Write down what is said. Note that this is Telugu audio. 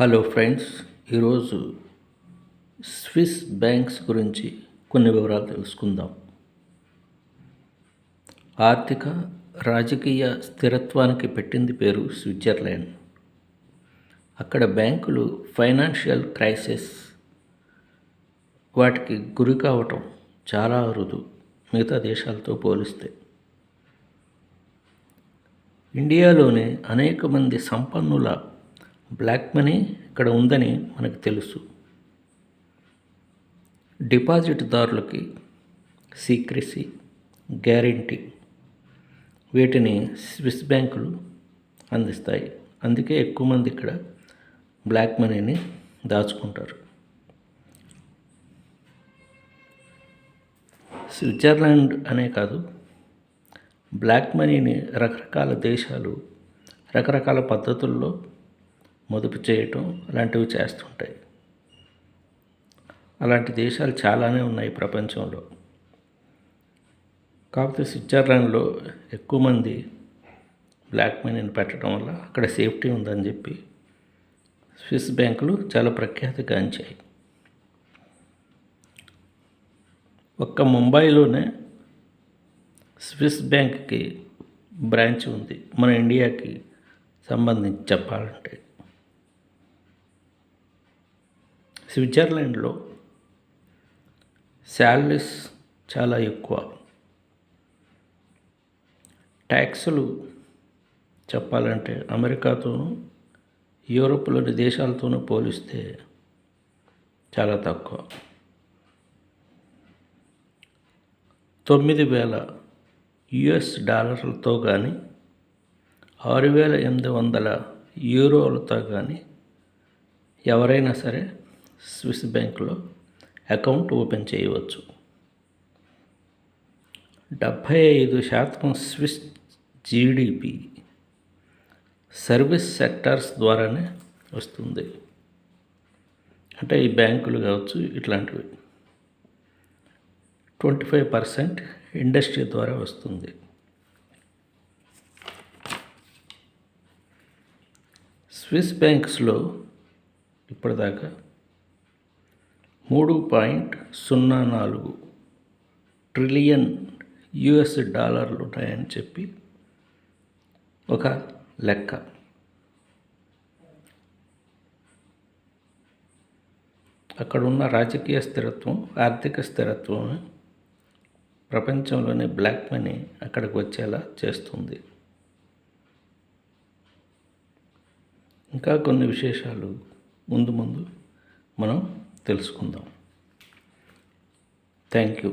హలో ఫ్రెండ్స్ ఈరోజు స్విస్ బ్యాంక్స్ గురించి కొన్ని వివరాలు తెలుసుకుందాం. ఆర్థిక రాజకీయ స్థిరత్వానికి పెట్టింది పేరు స్విట్జర్లాండ్. అక్కడ బ్యాంకులు ఫైనాన్షియల్ క్రైసిస్ వాటికి గురి కావటం చాలా అరుదు మిగతా దేశాలతో పోలిస్తే. ఇండియాలోనే అనేక మంది సంపన్నుల బ్లాక్ మనీ ఇక్కడ ఉందని మనకు తెలుసు. డిపాజిట్దారులకి సీక్రెసీ గ్యారంటీ వీటిని స్విస్ బ్యాంకులు అందిస్తాయి. అందుకే ఎక్కువ మంది ఇక్కడ బ్లాక్ మనీని దాచుకుంటారు. స్విట్జర్లాండ్ అనే కాదు బ్లాక్ మనీని రకరకాల దేశాలు రకరకాల పద్ధతుల్లో మదుపు చేయటం అలాంటివి చేస్తుంటాయి. అలాంటి దేశాలు చాలానే ఉన్నాయి ప్రపంచంలో. కాకపోతే స్విట్జర్లాండ్లో ఎక్కువ మంది బ్లాక్ మనీని పెట్టడం వల్ల అక్కడ సేఫ్టీ ఉందని చెప్పి స్విస్ బ్యాంకులు చాలా ప్రఖ్యాతిగాంచాయి ఒక్క ముంబైలోనే స్విస్ బ్యాంక్కి బ్రాంచ్ ఉంది. మన ఇండియాకి సంబంధించి చెప్పాలంటే. స్విట్జర్లాండ్లో శాలరీస్ చాలా ఎక్కువ. ట్యాక్సులు చెప్పాలంటే అమెరికాతోనూ యూరోప్లోని దేశాలతోనూ పోలిస్తే చాలా తక్కువ. తొమ్మిది వేల యుఎస్ డాలర్లతో కానీ ఆరు వేల ఎనిమిది వందల యూరోలతో కానీ ఎవరైనా సరే స్విస్ బ్యాంకులో అకౌంట్ ఓపెన్ చేయవచ్చు. డెబ్భై ఐదు శాతం స్విస్ జీడిపి సర్వీస్ సెక్టార్స్ ద్వారానే వస్తుంది. అంటే ఈ బ్యాంకులు కావచ్చు ఇట్లాంటివి. ట్వంటీ ఫైవ్ పర్సెంట్ ఇండస్ట్రీ ద్వారా వస్తుంది. స్విస్ బ్యాంక్స్లో ఇప్పటిదాకా మూడు పాయింట్ సున్నా నాలుగు ట్రిలియన్ యుఎస్ డాలర్లు ఉన్నాయని చెప్పి ఒక లెక్క. అక్కడున్న రాజకీయ స్థిరత్వం ఆర్థిక స్థిరత్వం ప్రపంచంలోని బ్లాక్ మనీ అక్కడికి వచ్చేలా చేస్తుంది. ఇంకా కొన్ని విశేషాలు ముందు ముందు మనం తెలుసుకుందాం. Thank you